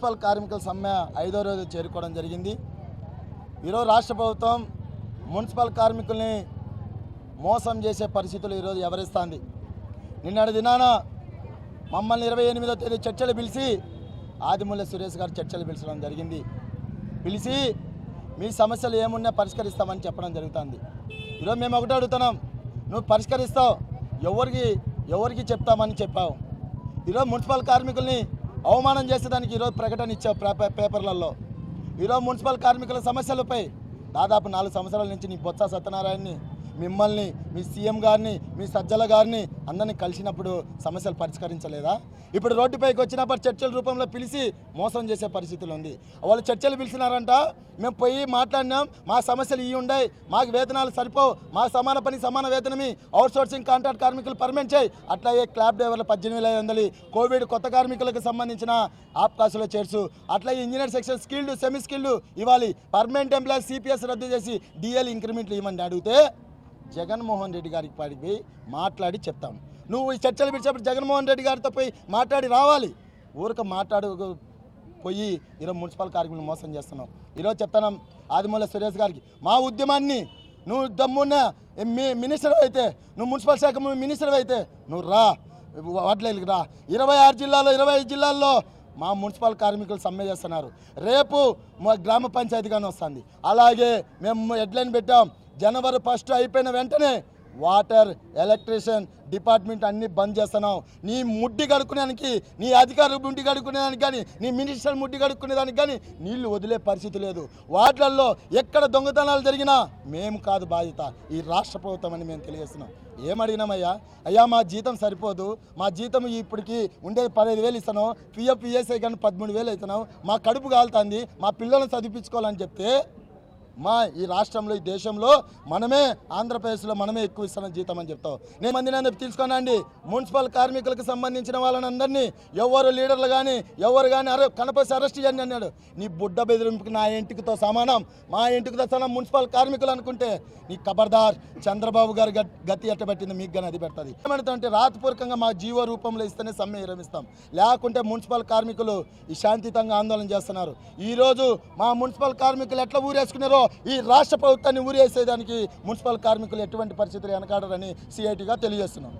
Municipal కార్మికుల సమ్మె ఐదో రోజు చేరుకోవడం జరిగింది. ఈరోజు రాష్ట్ర ప్రభుత్వం మున్సిపల్ కార్మికుల్ని మోసం చేసే పరిస్థితులు ఈరోజు ఎవరిస్తుంది? నిన్నటి దినాన మమ్మల్ని ఇరవై ఎనిమిదో తేదీ చర్చలు పిలిచి ఆదిమూల్య సురేష్ గారు చర్చలు పిలిచడం జరిగింది. పిలిచి మీ సమస్యలు ఏమున్నా పరిష్కరిస్తామని చెప్పడం జరుగుతుంది. ఈరోజు మేము ఒకటే అడుగుతున్నాం నువ్వు పరిష్కరిస్తావు ఎవరికి ఎవరికి చెప్తామని చెప్పావు? ఈరోజు మున్సిపల్ కార్మికుల్ని అవమానం చేసేదానికి ఈరోజు ప్రకటన ఇచ్చావు పేపర్లలో. ఈరోజు మున్సిపల్ కార్మికుల సమస్యలపై దాదాపు నాలుగు సంవత్సరాల నుంచి నీ బొత్స సత్యనారాయణని మిమ్మల్ని మీ సీఎం గారిని మీ సజ్జల గారిని అందరినీ కలిసినప్పుడు సమస్యలు పరిష్కరించలేదా? ఇప్పుడు రోడ్డుపైకి వచ్చినప్పుడు చర్చల రూపంలో పిలిచి మోసం చేసే పరిస్థితులు ఉంది. వాళ్ళు చర్చలు పిలిచినారంట మేము పోయి మాట్లాడినాం మా సమస్యలు ఇవి ఉన్నాయి మాకు వేతనాలు సరిపోవు మా సమాన పని సమాన వేతనమి అవుట్ సోర్సింగ్ కాంట్రాక్ట్ కార్మికులు పర్మనెంట్ చేయి. అట్లాగే క్లాబ్ డ్రైవర్లు పద్దెనిమిది వేల ఐదు వందలు కోవిడ్ కొత్త కార్మికులకు సంబంధించిన ఆప్కాసులో చేర్చు. అట్లాగే engineer section skilled semi skilled ఇవ్వాలి పర్మనెంట్ ఎంప్లాయీ సిపిఎస్ రద్దు చేసి డిఎల్ ఇంక్రిమెంట్లు ఇవ్వండి అడిగితే జగన్మోహన్ రెడ్డి గారికి పడిపోయి మాట్లాడి చెప్తాం. నువ్వు ఈ చర్చలు పిలిచేప్పుడు జగన్మోహన్ రెడ్డి గారితో పోయి మాట్లాడి రావాలి. ఊరిక మాట్లాడు పోయి ఈరోజు మున్సిపల్ కార్మికులు మోసం చేస్తున్నావు. ఈరోజు చెప్తాను ఆదిమూల సురేష్ గారికి మా ఉద్యమాన్ని నువ్వు దమ్మున్న మీ మినిస్టర్ అయితే నువ్వు మున్సిపల్ శాఖ మినిస్టర్ అయితే నువ్వు రా వాటిలోకి రా. ఇరవై ఆరు జిల్లాల్లో ఇరవై ఐదు జిల్లాల్లో మా మున్సిపల్ కార్మికులు సమ్మె చేస్తున్నారు. రేపు మా గ్రామ పంచాయతీగానే వస్తుంది. అలాగే మేము హెడ్లైన్ పెట్టాం. జనవరి ఫస్ట్ అయిపోయిన వెంటనే వాటర్ ఎలక్ట్రీషియన్ డిపార్ట్మెంట్ అన్నీ బంద్ చేస్తున్నాం. నీ ముడ్డి కడుక్కునేదానికి నీ అధికారులు ముడ్డి కడుక్కునేదానికి కానీ నీ మినిస్టర్ ముడ్డి కడుక్కునేదానికి కానీ నీళ్ళు వదిలే పరిస్థితి లేదు. వాటిల్లో ఎక్కడ దొంగతనాలు జరిగినా మేము కాదు బాధ్యత. ఈ రాష్ట్ర ప్రభుత్వం అని మేము తెలియజేస్తున్నాం. ఏమడిగినామయ్యా? అయ్యా మా జీతం సరిపోదు. మా జీతం ఇప్పటికి ఉండేది పదహైదు వేలు ఇస్తాను పిఎఫ్ పిఎస్ఐ కానీ పదమూడు వేలు అవుతున్నాం. మా కడుపు కాలుతుంది. మా పిల్లల్ని చదివించుకోవాలని చెప్తే మా ఈ రాష్ట్రంలో ఈ దేశంలో మనమే ఆంధ్రప్రదేశ్లో మనమే ఎక్కువ ఇస్తున్న జీతం అని చెప్తాం. నేను మంది నేను తీసుకోనండి మున్సిపల్ కార్మికులకు సంబంధించిన వాళ్ళని అందరినీ ఎవరు లీడర్లు కానీ ఎవరు కానీ అరే కనపసి అరెస్ట్ చేయండి అన్నాడు. నీ బుడ్డ బెదిరింపుకి నా ఇంటికితో సమానం. మా ఇంటికితో సమానం మున్సిపల్ కార్మికులు అనుకుంటే. నీ కబర్దార్ చంద్రబాబు గారు గట్- గతి ఎట్టబెట్టింది మీకు కానీ అది పెడుతుంది. ఏమంటే రాతపూర్వకంగా మా జీవో రూపంలో ఇస్తేనే సమ్మె విరమిస్తాం. లేకుంటే మున్సిపల్ కార్మికులు ఈ శాంతియుతంగా ఆందోళన చేస్తున్నారు. ఈరోజు మా మున్సిపల్ కార్మికులు ఎట్లా ఊరేసుకున్నారో ఈ రాష్ట్ర ప్రభుత్వాన్ని ఊరేసేదానికి మున్సిపల్ కార్మికులు ఎటువంటి పరిస్థితులు వెనకాడరని సిఐటిగా తెలియజేస్తున్నాం.